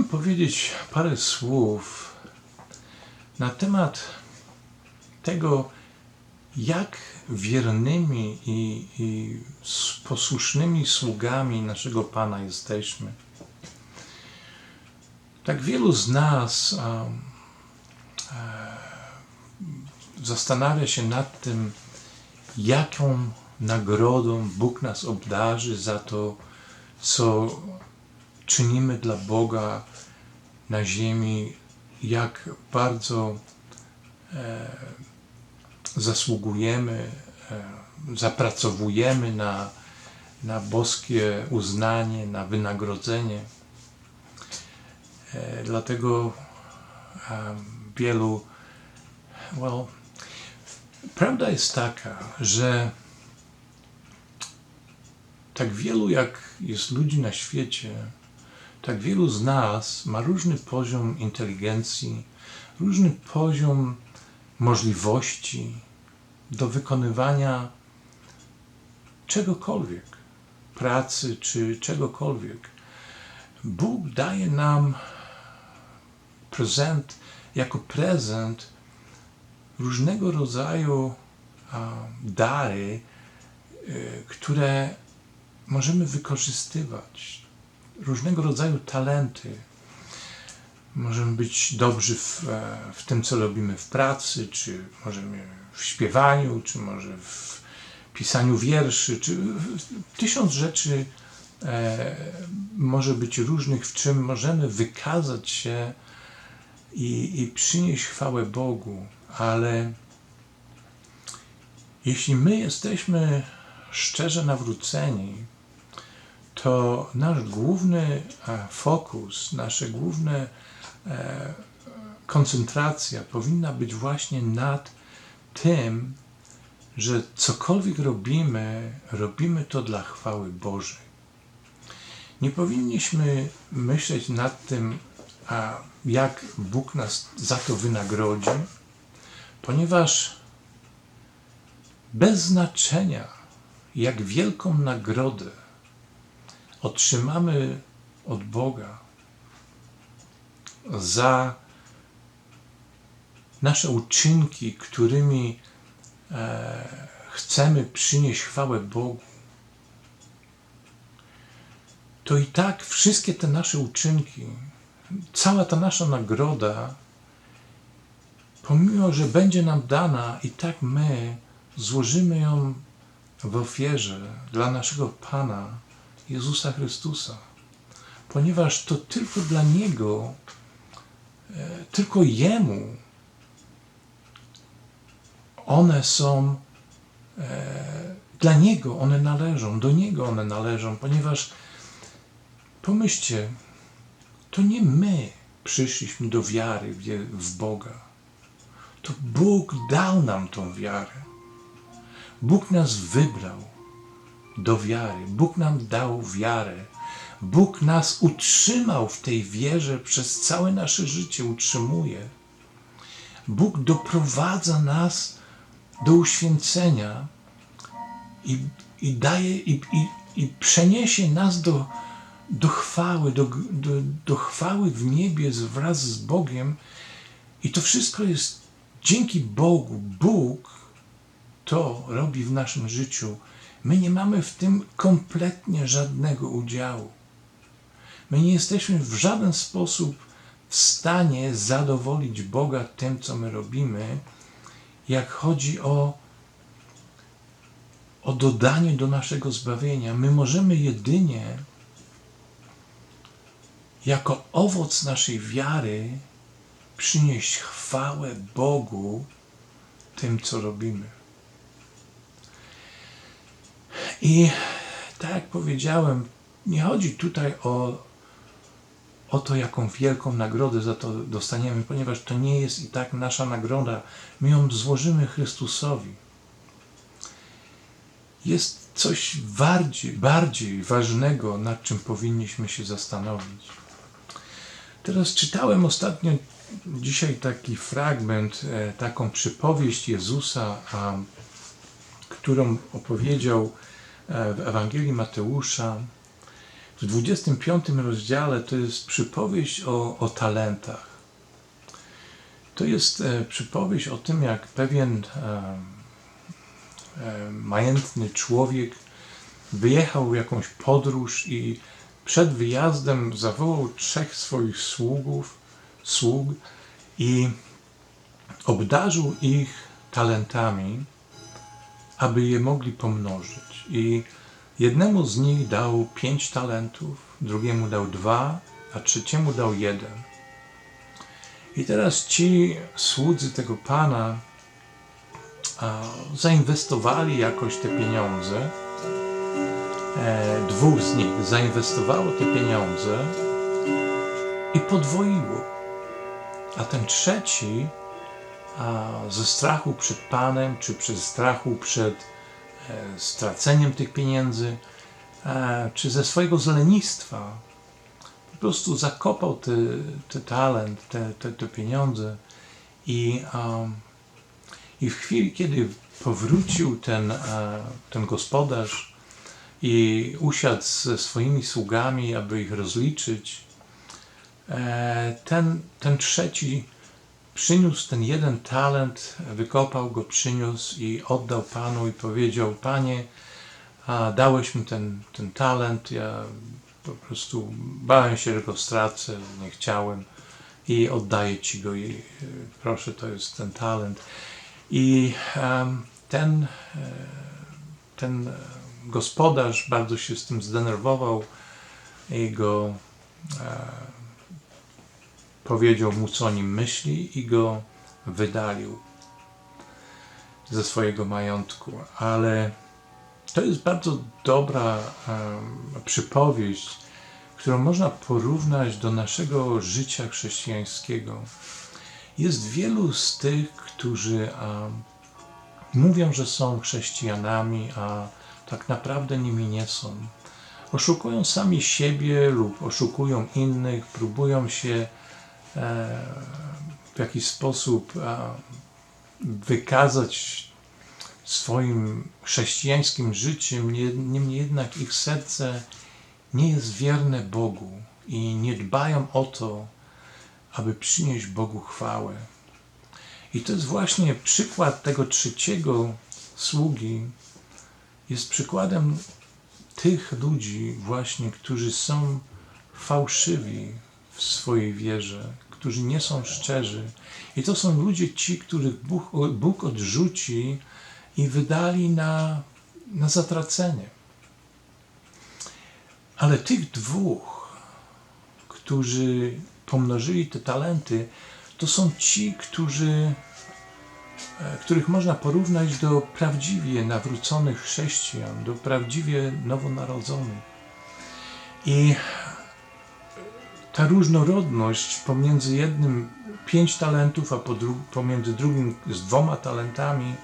Chciałbym powiedzieć parę słów na temat tego, jak wiernymi i, i posłusznymi sługami naszego Pana jesteśmy. Tak wielu z nas um, e, zastanawia się nad tym, jaką nagrodą Bóg nas obdarzy za to, co czynimy dla Boga na ziemi, jak bardzo e, zasługujemy, e, zapracowujemy na, na boskie uznanie, na wynagrodzenie. E, dlatego e, wielu, well, prawda jest taka, że tak wielu jak jest ludzi na świecie, tak wielu z nas ma różny poziom inteligencji, różny poziom możliwości do wykonywania czegokolwiek, pracy czy czegokolwiek. Bóg daje nam prezent, jako prezent różnego rodzaju dary, y, które możemy wykorzystywać różnego rodzaju talenty. Możemy być dobrzy w, e, w tym, co robimy w pracy, czy możemy w śpiewaniu, czy może w pisaniu wierszy, czy tysiąc rzeczy e, może być różnych, w czym możemy wykazać się i, i przynieść chwałę Bogu, ale jeśli my jesteśmy szczerze nawróceni, to nasz główny e, fokus, nasza główna e, koncentracja powinna być właśnie nad tym, że cokolwiek robimy, robimy to dla chwały Bożej. Nie powinniśmy myśleć nad tym, jak Bóg nas za to wynagrodzi, ponieważ bez znaczenia, jak wielką nagrodę otrzymamy od Boga za nasze uczynki, którymi e, chcemy przynieść chwałę Bogu, to i tak wszystkie te nasze uczynki, cała ta nasza nagroda, pomimo, że będzie nam dana, i tak my złożymy ją w ofierze dla naszego Pana Jezusa Chrystusa, ponieważ to tylko dla Niego, e, tylko Jemu one są, e, dla Niego one należą, do Niego one należą, ponieważ pomyślcie, to nie my przyszliśmy do wiary w, Boga. To Bóg dał nam tą wiarę. Bóg nas wybrał do wiary. Bóg nam dał wiarę. Bóg nas utrzymał w tej wierze przez całe nasze życie, utrzymuje. Bóg doprowadza nas do uświęcenia i, i daje, i, i, i przeniesie nas do, do chwały, do, do, do chwały w niebie wraz z Bogiem. I to wszystko jest dzięki Bogu. Bóg to robi w naszym życiu. My nie mamy w tym kompletnie żadnego udziału. My nie jesteśmy w żaden sposób w stanie zadowolić Boga tym, co my robimy, jak chodzi o, o dodanie do naszego zbawienia. My możemy jedynie jako owoc naszej wiary przynieść chwałę Bogu tym, co robimy. I tak jak powiedziałem, nie chodzi tutaj o, o to, jaką wielką nagrodę za to dostaniemy, ponieważ to nie jest i tak nasza nagroda. My ją złożymy Chrystusowi. Jest coś bardziej, bardziej ważnego, nad czym powinniśmy się zastanowić. Teraz czytałem ostatnio, dzisiaj taki fragment, e, taką przypowieść Jezusa, którą opowiedział w Ewangelii Mateusza. w 25 rozdziale to jest przypowieść o, o talentach. To jest e, przypowieść o tym, jak pewien e, e, majętny człowiek wyjechał w jakąś podróż i przed wyjazdem zawołał trzech swoich sługów, sług i obdarzył ich talentami, aby je mogli pomnożyć. I jednemu z nich dał pięć talentów, drugiemu dał dwa, a trzeciemu dał jeden. I teraz ci słudzy tego pana a, zainwestowali jakoś te pieniądze. E, dwóch z nich zainwestowało te pieniądze i podwoiło. A ten trzeci ze strachu przed Panem, czy przez strachu przed e, straceniem tych pieniędzy, e, czy ze swojego zlenistwa, po prostu zakopał te, te talent, te, te, te pieniądze i, um, i w chwili, kiedy powrócił ten, e, ten gospodarz i usiadł ze swoimi sługami, aby ich rozliczyć, ten, ten trzeci przyniósł ten jeden talent, wykopał go, przyniósł i oddał Panu i powiedział, Panie, a dałeś mi ten, ten talent, ja po prostu bałem się, że go stracę, nie chciałem i oddaję Ci go i e, proszę, to jest ten talent. I ten, e, ten e, gospodarz bardzo się z tym zdenerwował i go powiedział mu, co nim myśli i go wydalił ze swojego majątku. Ale to jest bardzo dobra em, przypowieść, którą można porównać do naszego życia chrześcijańskiego. Jest wielu z tych, którzy em, mówią, że są chrześcijanami, a tak naprawdę nimi nie są. Oszukują sami siebie lub oszukują innych, próbują się w jakiś sposób e, wykazać swoim chrześcijańskim życiem, nie- niemniej jednak ich serce nie jest wierne Bogu i nie dbają o to, aby przynieść Bogu chwałę. I to jest właśnie przykład tego trzeciego sługi, jest przykładem tych ludzi właśnie, którzy są fałszywi swojej wierze, którzy nie są szczerzy. I to są ludzie ci, których Bóg, Bóg odrzuci i wydali na, na zatracenie. Ale tych dwóch, którzy pomnożyli te talenty, to są ci, którzy, e, których można porównać do prawdziwie nawróconych chrześcijan, do prawdziwie nowonarodzonych. I ta różnorodność pomiędzy jednym pięć talentów, a pomiędzy drugim z dwoma talentami,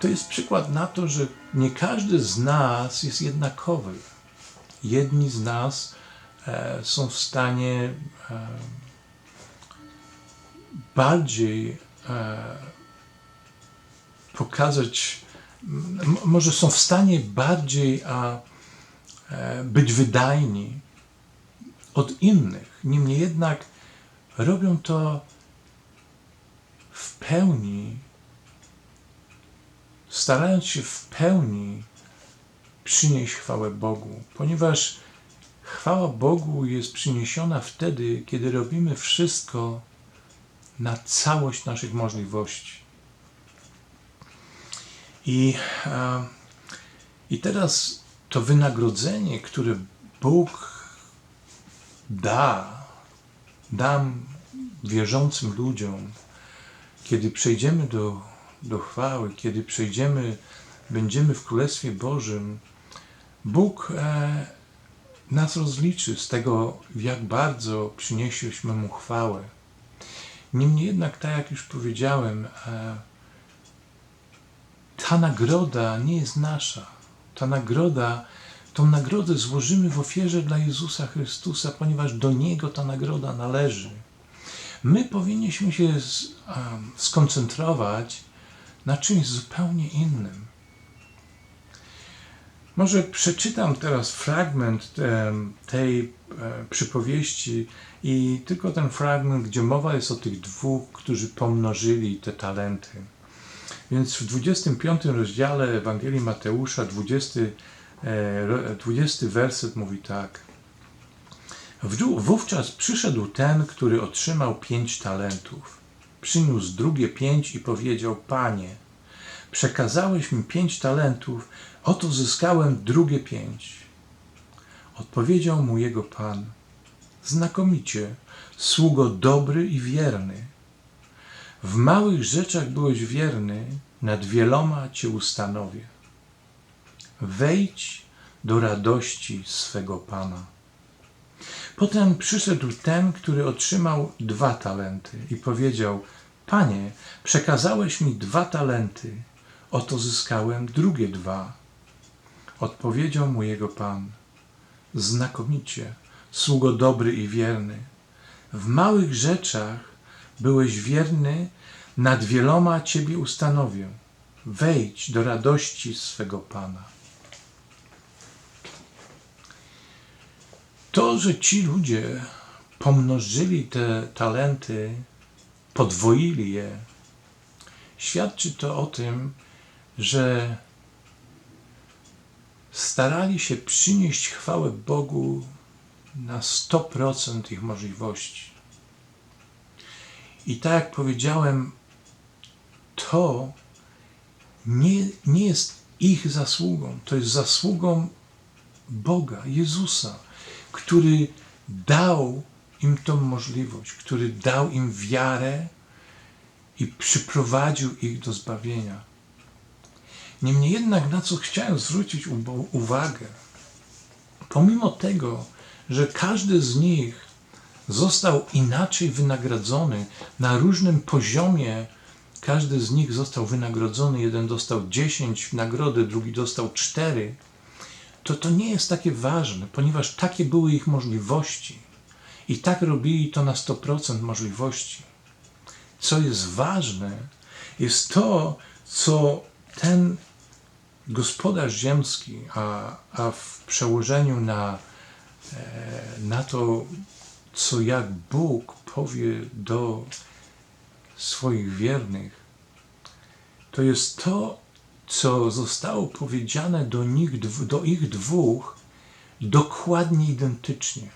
to jest przykład na to, że nie każdy z nas jest jednakowy. Jedni z nas e, są w stanie e, bardziej e, pokazać, może są w stanie bardziej a, e, być wydajni od innych. Niemniej jednak robią to w pełni, starając się w pełni przynieść chwałę Bogu, ponieważ chwała Bogu jest przyniesiona wtedy, kiedy robimy wszystko na całość naszych możliwości. I, e, I teraz to wynagrodzenie, które Bóg da, dam wierzącym ludziom, kiedy przejdziemy do, do chwały, kiedy przejdziemy, będziemy w Królestwie Bożym, Bóg e, nas rozliczy z tego, jak bardzo przynieśliśmy Mu chwałę. Niemniej jednak, tak jak już powiedziałem, e, ta nagroda nie jest nasza. Ta nagroda, tą nagrodę złożymy w ofierze dla Jezusa Chrystusa, ponieważ do Niego ta nagroda należy. My powinniśmy się skoncentrować na czymś zupełnie innym. Może przeczytam teraz fragment tej e, przypowieści i tylko ten fragment, gdzie mowa jest o tych dwóch, którzy pomnożyli te talenty. Więc w 25 rozdziale Ewangelii Mateusza, 20, e, ro- 20 werset mówi tak. Wówczas przyszedł ten, który otrzymał pięć talentów. Przyniósł drugie pięć i powiedział: Panie, przekazałeś mi pięć talentów, oto zyskałem drugie pięć. Odpowiedział mu jego pan: Znakomicie, sługo dobry i wierny. W małych rzeczach byłeś wierny, nad wieloma cię ustanowię. Wejdź do radości swego pana. Potem przyszedł ten, który otrzymał dwa talenty i powiedział: Panie, przekazałeś mi dwa talenty, oto zyskałem drugie dwa. Odpowiedział mu jego pan: Znakomicie, sługo dobry i wierny. W małych rzeczach byłeś wierny, nad wieloma ciebie ustanowię. Wejdź do radości swego pana. To, że ci ludzie pomnożyli te talenty, podwoili je, świadczy to o tym, że starali się przynieść chwałę Bogu na 100% ich możliwości. I tak jak powiedziałem, to nie, nie jest ich zasługą, to jest zasługą Boga, Jezusa, który dał im tą możliwość, który dał im wiarę i przyprowadził ich do zbawienia. Niemniej jednak, na co chciałem zwrócić uwagę, pomimo tego, że każdy z nich został inaczej wynagrodzony na różnym poziomie, każdy z nich został wynagrodzony, jeden dostał 10 nagrody, drugi dostał 4, to to nie jest takie ważne, ponieważ takie były ich możliwości i tak robili to na 100% możliwości. Co jest ważne, jest to, co ten gospodarz ziemski, a, a w przełożeniu na, e, na to, co jak Bóg powie do swoich wiernych, to jest to, co zostało powiedziane do, nich, do ich dwóch dokładnie identycznie.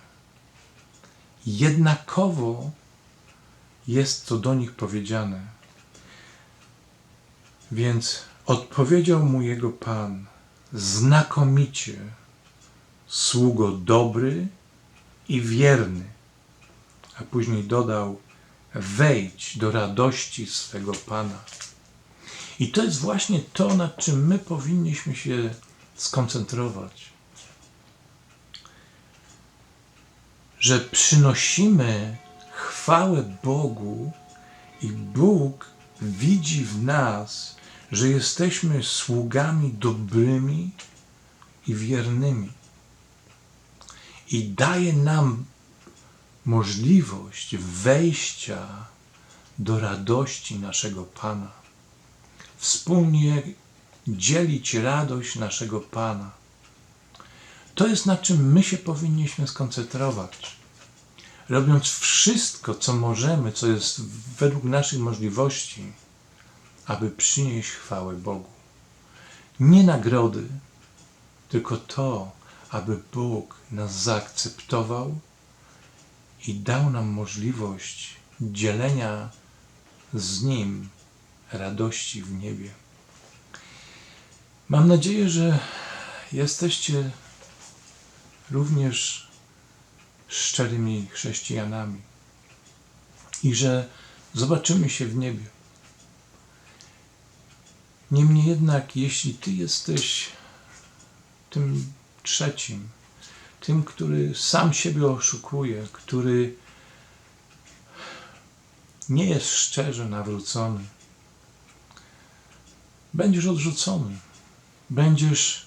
Jednakowo jest to do nich powiedziane. Więc odpowiedział mu jego pan: Znakomicie, sługo dobry i wierny. A później dodał: Wejdź do radości swego pana. I to jest właśnie to, nad czym my powinniśmy się skoncentrować. Że przynosimy chwałę Bogu i Bóg widzi w nas, że jesteśmy sługami dobrymi i wiernymi. I daje nam możliwość wejścia do radości naszego Pana wspólnie dzielić radość naszego Pana. To jest na czym my się powinniśmy skoncentrować. Robiąc wszystko, co możemy, co jest według naszych możliwości, aby przynieść chwałę Bogu. Nie nagrody, tylko to, aby Bóg nas zaakceptował i dał nam możliwość dzielenia z Nim radości w niebie. Mam nadzieję, że jesteście również szczerymi chrześcijanami i że zobaczymy się w niebie. Niemniej jednak, jeśli Ty jesteś tym trzecim, tym, który sam siebie oszukuje, który nie jest szczerze nawrócony, będziesz odrzucony, będziesz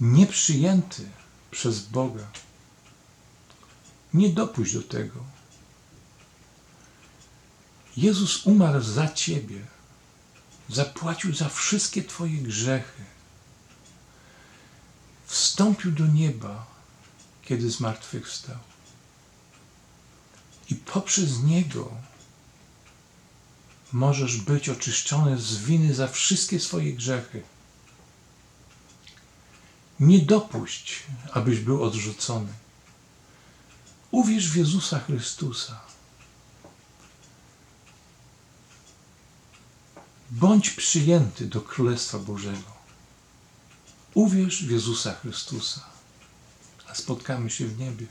nieprzyjęty przez Boga. Nie dopuść do tego. Jezus umarł za ciebie, zapłacił za wszystkie Twoje grzechy. wstąpił do nieba, kiedy zmartwychwstał. I poprzez Niego możesz być oczyszczony z winy za wszystkie swoje grzechy. Nie dopuść, abyś był odrzucony. Uwierz w Jezusa Chrystusa. Bądź przyjęty do Królestwa Bożego. Uwierz w Jezusa Chrystusa, a spotkamy się w niebie.